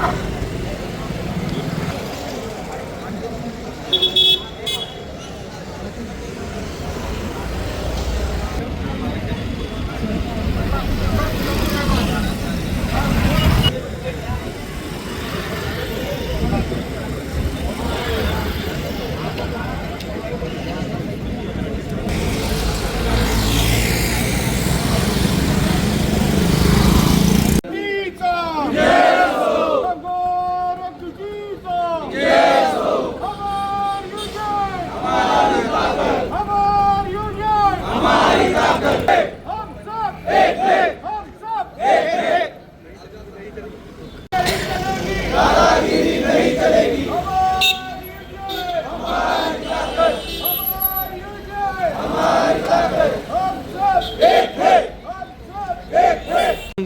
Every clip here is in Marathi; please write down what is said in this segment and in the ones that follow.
Ah!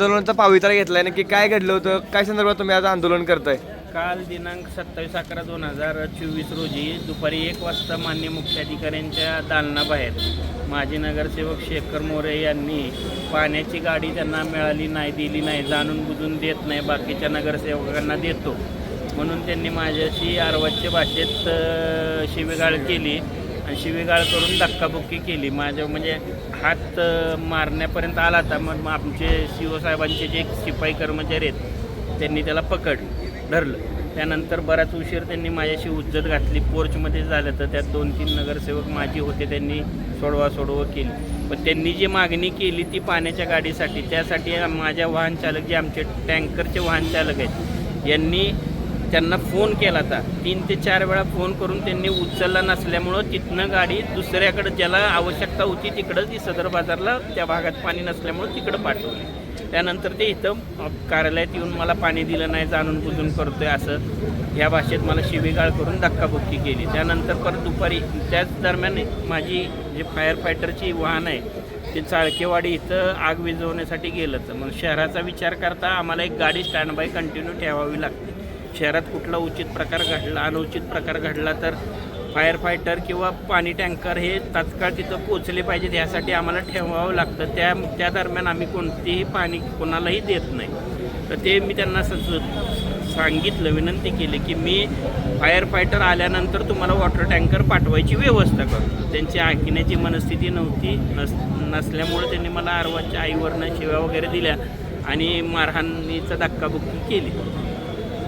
आंदोलनाचा पावित्रा घेतलाय नक्की काय घडलं होतं? काय संदर्भात तुम्ही आज आंदोलन करताय? काल दिनांक सत्तावीस अकरा दोन हजार चोवीस रोजी दुपारी एक वाजता मान्य मुख्याधिकाऱ्यांच्या दालनाबाहेर माजी नगरसेवक शेखर मोरे यांनी पाण्याची गाडी त्यांना मिळाली नाही दिली नाही जाणून बुजून देत नाही बाकीच्या नगरसेवकांना देतो. म्हणून त्यांनी माझ्याशी अर्वाच्य भाषेत शिवेगाळ केली. आणि शिवीगाळ करून धक्काबुक्की केली. माझ्या म्हणजे हात मारण्यापर्यंत आला होता मग आमचे सी ओ साहेबांचे जे शिपाई कर्मचारी आहेत त्यांनी त्याला पकडलं धरलं. त्यानंतर बराच उशीर त्यांनी माझ्याशी उज्जत घातली. पोर्चमध्ये झालं तर त्यात दोन तीन नगरसेवक माझी होते त्यांनी सोडवा सोडवा केली. पण त्यांनी जी मागणी केली ती पाण्याच्या गाडीसाठी त्यासाठी माझ्या वाहनचालक जे आमचे टँकरचे वाहनचालक आहेत यांनी त्यांना फोन केला होता. तीन ते चार वेळा फोन करून त्यांनी उचलला नसल्यामुळं तिथनं गाडी दुसऱ्याकडं ज्याला आवश्यकता होती तिकडं ती सदर बाजारला त्या भागात पाणी नसल्यामुळं तिकडं पाठवली. त्यानंतर ते इथं कार्यालयात येऊन मला पाणी दिलं नाही जाणून बुजून करतोय असं. या भाषेत मला शिवीगाळ करून धक्काबुक्की केली. त्यानंतर परत दुपारी त्याच दरम्यान माझी जे फायर फायटरची वाहन आहे ते चाळकेवाडी इथं आग विझवण्यासाठी गेलं तर मग शहराचा विचार करता आम्हाला एक गाडी स्टँड बाय कंटिन्यू ठेवावी लागते. शहरात कुठला उचित प्रकार घडला अनुचित प्रकार घडला तर फायर फायटर किंवा पाणी टँकर हे तात्काळ तिथं पोचले पाहिजेत यासाठी आम्हाला ठेवावं लागतं. त्या त्या दरम्यान आम्ही कोणतेही पाणी कोणालाही देत नाही. तर ते मी त्यांना स- सांगितलं विनंती केली की मी फायर फायटर आल्यानंतर तुम्हाला वॉटर टँकर पाठवायची व्यवस्था करतो. त्यांची ऐकण्याची मनस्थिती नव्हती नस नसल्यामुळे त्यांनी मला आरवाच्या आईवरनं शिव्या वगैरे दिल्या आणि मारहाणीचा धक्काबुक्की केली.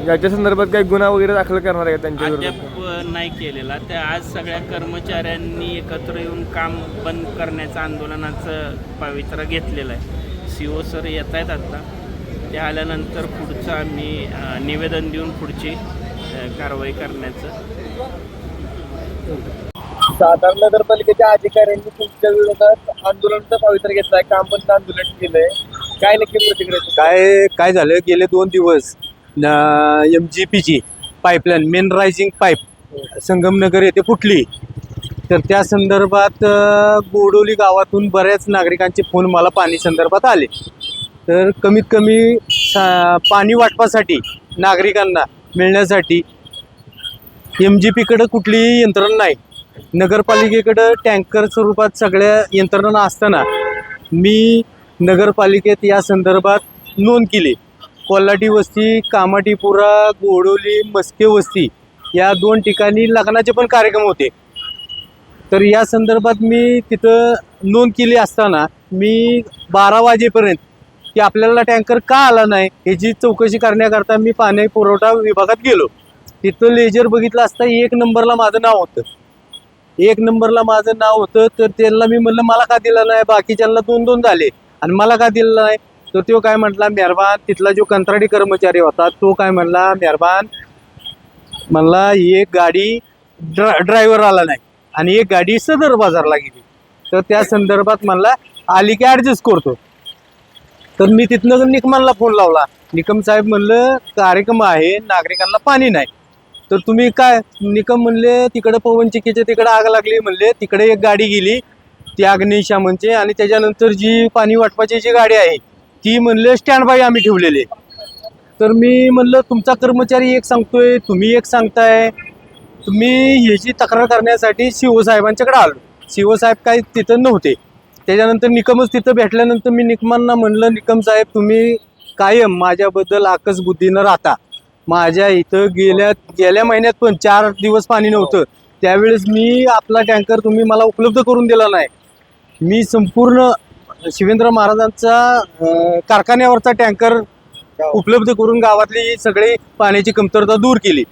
याच्या संदर्भात काही गुन्हा वगैरे दाखल करणार आहे त्यांच्या अद्याप नाही केलेला. त्या आज सगळ्या कर्मचाऱ्यांनी एकत्र येऊन काम बंद करण्याचं आंदोलनाचं पवित्रा घेतलेलं आहे. सी ओ सर येत आहेत आता. ते आल्यानंतर पुढचं आम्ही अ, निवेदन देऊन पुढची अ, कारवाई करण्याचं. सातारा नगरपालिकेच्या अधिकाऱ्यांनी तुमच्या विरोधात आंदोलनाचा पावित्रा घेतलाय काम बंद आंदोलन केलंय. काय नक्की प्रतिक्रिया काय काय झालं? गेले दोन दिवस एम जी पीची pipeline main rising pipe Sangamnagar येथे फुटली. तर त्या संदर्भात बोडोली गावातून बऱ्याच नागरिकांचे फोन मला पाणी संदर्भात आले. तर कमीत कमी सा पाणी वाटपासाठी नागरिकांना मिळण्यासाठी एम जी पीकडं कुठलीही यंत्रणा नाही. नगरपालिकेकडं टँकर स्वरूपात सगळ्या यंत्रणा असताना मी नगरपालिकेत या संदर्भात नोंद केली. कोल्हाटी वस्ती कामाटीपुरा गोडोली मस्के वस्ती या दोन ठिकाणी लग्नाचे पण कार्यक्रम होते. तर या संदर्भात मी तिथं नोंद केली असताना मी बारा वाजेपर्यंत की आपल्याला टँकर का आला नाही ह्याची चौकशी करण्याकरता मी पाणी पुरवठा विभागात गेलो. तिथं लेजर बघितलं असता एक नंबरला माझं नाव होतं. एक नंबरला माझं नाव होतं तर त्यांना मी म्हणलं मला का दिलं नाही? बाकीच्यांना दोन दोन झाले. आणि मला का दिलं नाही? तर तो काय म्हटला मेहरबान तिथला जो कंत्राटी कर्मचारी होता तो काय म्हणला मेहरबान म्हणला एक गाडी ड्रा ड्रायव्हर आला नाही आणि एक गाडी सदर बाजारला गेली. तर त्या संदर्भात म्हणला आली की ॲडजस्ट करतो. तर मी तिथनं निकमानला फोन लावला निकम साहेब म्हणलं कार्यक्रम आहे नागरिकांना पाणी नाही. तर तुम्ही काय निकम म्हणले तिकडं पवनचिकेच्या तिकडं आग लागली म्हणले तिकडे एक गाडी गेली ती अग्निशामनची आणि त्याच्यानंतर जी पाणी वाटपाची जी गाडी आहे ती म्हणले स्टँड बाय आम्ही ठेवलेले. तर मी म्हणलं तुमचा कर्मचारी एक सांगतोय तुम्ही एक सांगताय. तुम्ही ह्याची तक्रार करण्यासाठी शिवसाहेबांच्याकडे आलो. शिवसाहेब काही तिथं नव्हते. त्याच्यानंतर निकमच तिथं भेटल्यानंतर मी निकमांना म्हणलं निकम साहेब तुम्ही कायम माझ्याबद्दल आकस बुद्धीनं राहता. माझ्या इथं गेल्या गेल्या महिन्यात पण चार दिवस पाणी नव्हतं. त्यावेळेस मी आपला टँकर तुम्ही मला उपलब्ध करून दिला नाही. मी संपूर्ण शिवेंद्र महाराजांचा कारखान्यावरचा टँकर उपलब्ध करून गावातली सगळी पाण्याची कमतरता दूर केली.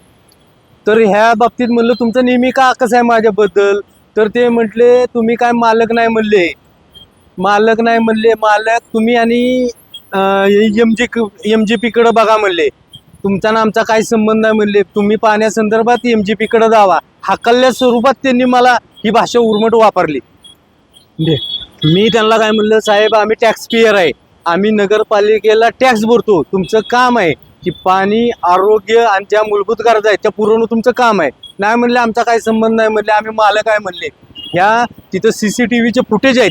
तर ह्या बाबतीत म्हणलं तुमचं नेहमी का कसं आहे माझ्याबद्दल? तर ते म्हटले तुम्ही काय मालक नाही म्हणले. मालक नाही म्हणले मालक तुम्ही आणि एम जी एम जी पीकडं बघा म्हणले. तुमचा ना आमचा काही संबंध नाही म्हणले. तुम्ही पाण्यासंदर्भात एम जी पीकडं जावा. हाकलल्या स्वरूपात त्यांनी मला ही भाषा उर्मट वापरली. दे. मी त्यांना काय म्हणलं साहेब आम्ही टॅक्स पेयर आहे. आम्ही नगरपालिकेला टॅक्स भरतो. तुमचं काम आहे की पाणी आरोग्य आणि ज्या मूलभूत गरजा आहेत त्या पुरवणं तुमचं काम आहे. नाही म्हणले आमचा काय संबंध नाही. म्हणले आम्ही मालक आहे. म्हणले ह्या तिथं सी सी टी व्हीचे फुटेज आहेत.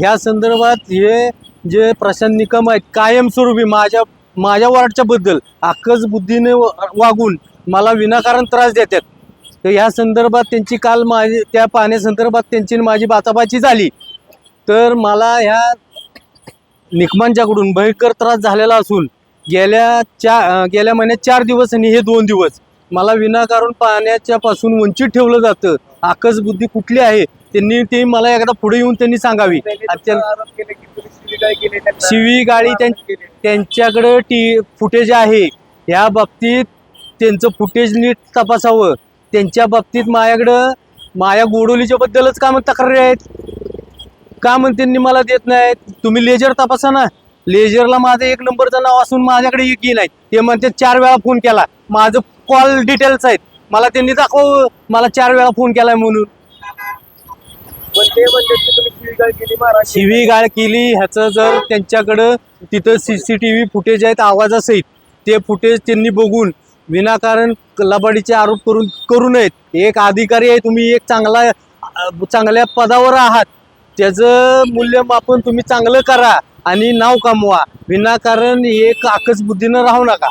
ह्या संदर्भात हे जे प्रशांत निकम आहेत कायमस्वरूपी माझ्या माझ्या वॉर्डच्याबद्दल आकस बुद्धीने व- वागून मला विनाकारण त्रास देतात. तर ह्या संदर्भात त्यांची काल माझी त्या पाण्यासंदर्भात त्यांची माझी बाचाबाची झाली. तर मला ह्या निकमांच्याकडून भयंकर त्रास झालेला असून गेल्या चार गेल्या महिन्यात चार दिवस आणि हे दोन दिवस मला विनाकारण पाण्याच्या पासून वंचित ठेवलं जातं. आकस बुद्धी कुठली आहे? त्यांनी ते मला एकदा पुढे येऊन त्यांनी सांगावी. शिवी गाडी त्यां त्यांच्याकडं टी फुटेज आहे. या बाबतीत त्यांचं फुटेज नीट तपासावं. त्यांच्या बाबतीत माझ्याकडं माया गोडोलीच्या बद्दलच काम तक्रारी आहेत. का त्यांनी मला देत नाहीत? तुम्ही लेजर तपासा ना. लेजरला माझं एक नंबरचं नाव असून माझ्याकडे एकही नाही. ते म्हणते चार वेळा फोन केला. माझं कॉल डिटेल्स आहेत. मला त्यांनी दाखव मला चार वेळा फोन केलाय म्हणून. शिवीगाळ केली ह्याचं जर त्यांच्याकडं तिथं C C T V footage आहेत आवाजासहित ते फुटेज त्यांनी बघून विनाकारण लबाडीचे आरोप करून करू नयेत. एक अधिकारी आहे तुम्ही एक चांगला चांगल्या पदावर आहात. त्याचं मूल्यमापन तुम्ही चांगलं करा आणि नाव कमवा. विनाकारण एक आकस बुद्धीनं राहू नका.